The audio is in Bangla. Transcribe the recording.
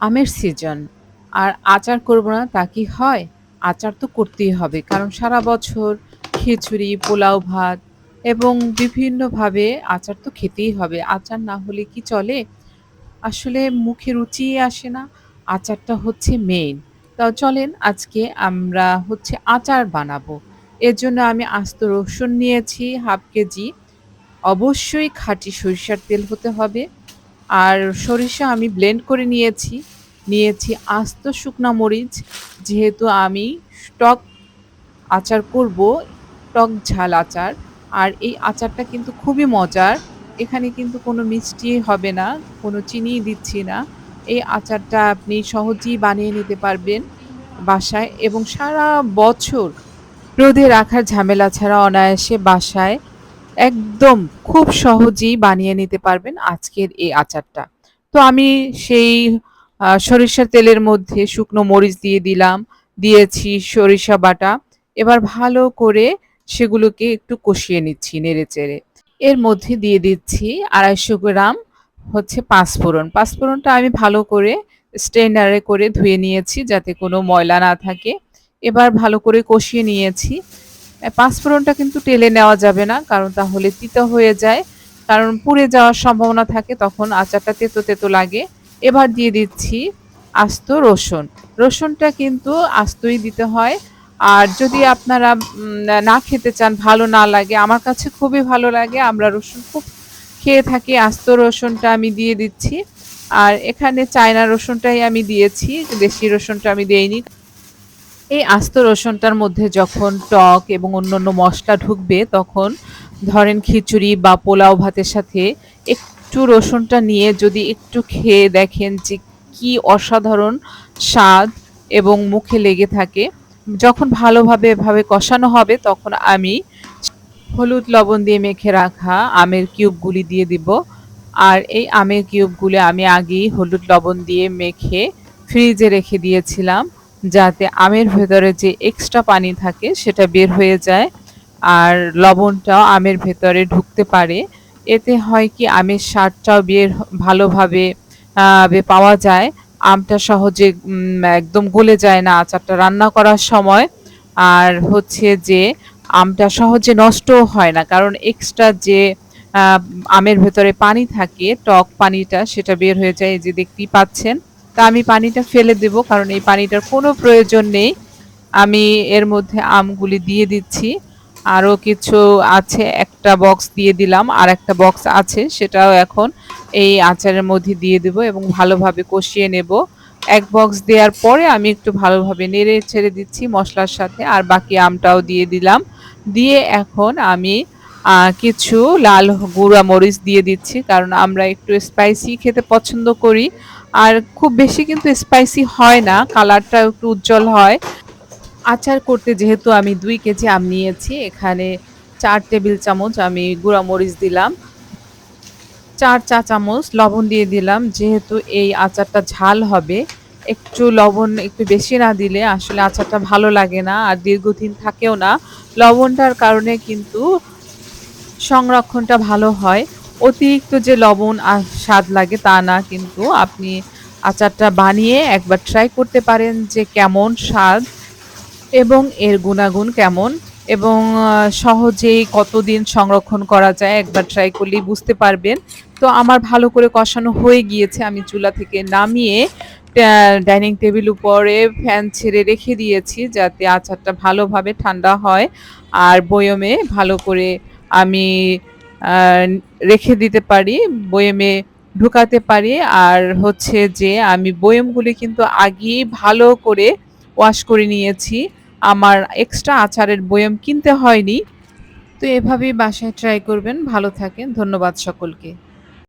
আমের সিজন আর আচার করব না তা কি হয়? আচার তো করতেই হবে। কারণ সারা বছর খিচুড়ি, পোলাও ভাত এবং বিভিন্নভাবে আচার তো খেতেই হবে। আচার না হলে কি চলে? আসলে মুখে রুচিই আসে না। আচারটা হচ্ছে মেইন। তো চলেন আজকে আমরা হচ্ছে আচার বানাবো। এর জন্য আমি আস্ত রসুন নিয়েছি হাফ কেজি। অবশ্যই খাঁটি সরিষার তেল হতে হবে। আর সরিষা আমি ব্লেন্ড করে নিয়েছি। নিয়েছি আস্ত শুকনা মরিচ। যেহেতু আমি টক আচার করব, টক ঝাল আচার। আর এই আচারটা কিন্তু খুবই মজার। এখানে কিন্তু কোনো মিষ্টি হবে না, কোনো চিনিই দিচ্ছি না। এই আচারটা আপনি সহজেই বানিয়ে নিতে পারবেন বাসায় এবং সারা বছর রোদে রাখার ঝামেলা ছাড়া অনায়াসে বাসায় একদম খুব সহজেই বানিয়ে নিতে পারবেন আজকের এই আচারটা। তো আমি সেই সরিষার তেলের মধ্যে শুকনো মরিচ দিয়ে দিলাম, দিয়েছি সরিষা বাটা। এবার ভালো করে সেগুলোকে একটু কষিয়ে নিচ্ছি নেড়ে চেড়ে এর মধ্যে দিয়ে দিচ্ছি ২৫০ গ্রাম হচ্ছে পাঁচফোড়ন। পাঁচফোড়নটা আমি ভালো করে স্ট্রেনারে করে ধুয়ে নিয়েছি যাতে কোনো ময়লা না থাকে। এবার ভালো করে কষিয়ে নিয়েছি। পাঁচফোড়নটা কিন্তু টেলে নেওয়া যাবে না কারণ তাহলে তিতো হয়ে যায়। কারণ পুড়ে যাওয়ার সম্ভাবনা থাকে তখন আচারটা তেতো, তেতো লাগে। এবার দিয়ে দিচ্ছি আস্ত রসুন। রসুনটা কিন্তু আস্তই দিতে হয়। আর যদি আপনারা না খেতে চান, ভালো না লাগে, আমার কাছে খুবই ভালো লাগে। আমরা রসুন খুব খেয়ে থাকি। আস্ত রসুনটা আমি দিয়ে দিচ্ছি। আর এখানে চায়না রসুনটাই আমি দিয়েছি। দেশি রসুনটা আমি দেইনি। এই আস্ত রসুনটার মধ্যে যখন টক এবং অন্যান্য মশলা ঢুকবে, তখন ধরেন খিচুড়ি বা পোলাও ভাতের সাথে একটু রসুনটা নিয়ে যদি একটু খেয়ে দেখেন যে কি অসাধারণ স্বাদ এবং মুখে লেগে থাকে। যখন ভালোভাবে এভাবে কষানো হবে, তখন আমি হলুদ লবণ দিয়ে মেখে রাখা আমের কিউবগুলি দিয়ে দিব। আর এই আমের কিউবগুলি আমি আগেই হলুদ লবণ দিয়ে মেখে ফ্রিজে রেখে দিয়েছিলাম। যাতে আমের ভেতরে যে এক্সট্রা পানি থাকে সেটা বের হয়ে যায়। আর লবণটাও আমের ভেতরে ঢুকতে পারে। এতে হয় কি আমের স্বাদটাও বের ভালোভাবে পাওয়া যায়। আমটা সহজে একদম গলে যায় না আচারটা রান্না করার সময়। আর হচ্ছে যে আমটা সহজে নষ্টও হয় না। কারণ এক্সট্রা যে আমের ভেতরে পানি থাকে, টক পানিটা সেটা বের হয়ে যায়। এই যে দেখতেই পাচ্ছেন। তা আমি পানিটা ফেলে দেব কারণ এই পানিটার কোনো প্রয়োজন নেই। আমি এর মধ্যে আমগুলি দিয়ে দিচ্ছি। আরও কিছু আছে, একটা বক্স দিয়ে দিলাম। আর একটা বক্স আছে সেটাও এখন এই আচারের মধ্যে দিয়ে দেব এবং ভালোভাবে কষিয়ে নেব। এক বক্স দেওয়ার পরে আমি একটু ভালোভাবে নেড়ে ছেড়ে দিচ্ছি মশলার সাথে আর বাকি আমটাও দিয়ে দিলাম। দিয়ে এখন আমি কিছু লাল গুঁড়া মরিচ দিয়ে দিচ্ছি কারণ আমরা একটু স্পাইসি খেতে পছন্দ করি। আর খুব বেশি কিন্তু স্পাইসি হয় না, কালারটাও একটু উজ্জ্বল হয়। আচার করতে যেহেতু আমি দুই কেজি আম নিয়েছি, এখানে চার টেবিল চামচ আমি গুঁড়া মরিচ দিলাম। চার চা চামচ লবণ দিয়ে দিলাম। যেহেতু এই আচারটা ঝাল হবে, একটু লবণ একটু বেশি না দিলে আসলে আচারটা ভালো লাগে না আর দীর্ঘদিন থাকেও না। লবণটার কারণে কিন্তু সংরক্ষণটা ভালো হয়। অতিরিক্ত যে লবণ আর স্বাদ লাগে তা না, কিন্তু আপনি আচারটা বানিয়ে একবার ট্রাই করতে পারেন যে কেমন স্বাদ এবং এর গুণাগুণ কেমন এবং সহজেই কতদিন সংরক্ষণ করা যায় একবার ট্রাই করলেই বুঝতে পারবেন। তো আমার ভালো করে কষানো হয়ে গিয়েছে। আমি চুলা থেকে নামিয়ে ডাইনিং টেবিল উপরে ফ্যান ছেড়ে রেখে দিয়েছি যাতে আচারটা ভালোভাবে ঠান্ডা হয়। আর বয়মে ভালো করে আমি রেখে দিতে পারি, বয়েমে ঢুকাতে পারি। আর হচ্ছে যে আমি বয়েমগুলি কিন্তু আগেই ভালো করে ওয়াশ করে নিয়েছি। আমার এক্সট্রা আচারের বয়েম কিনতে হয়নি। তো এভাবেই বাসায় ট্রাই করবেন। ভালো থাকেন। ধন্যবাদ সকলকে।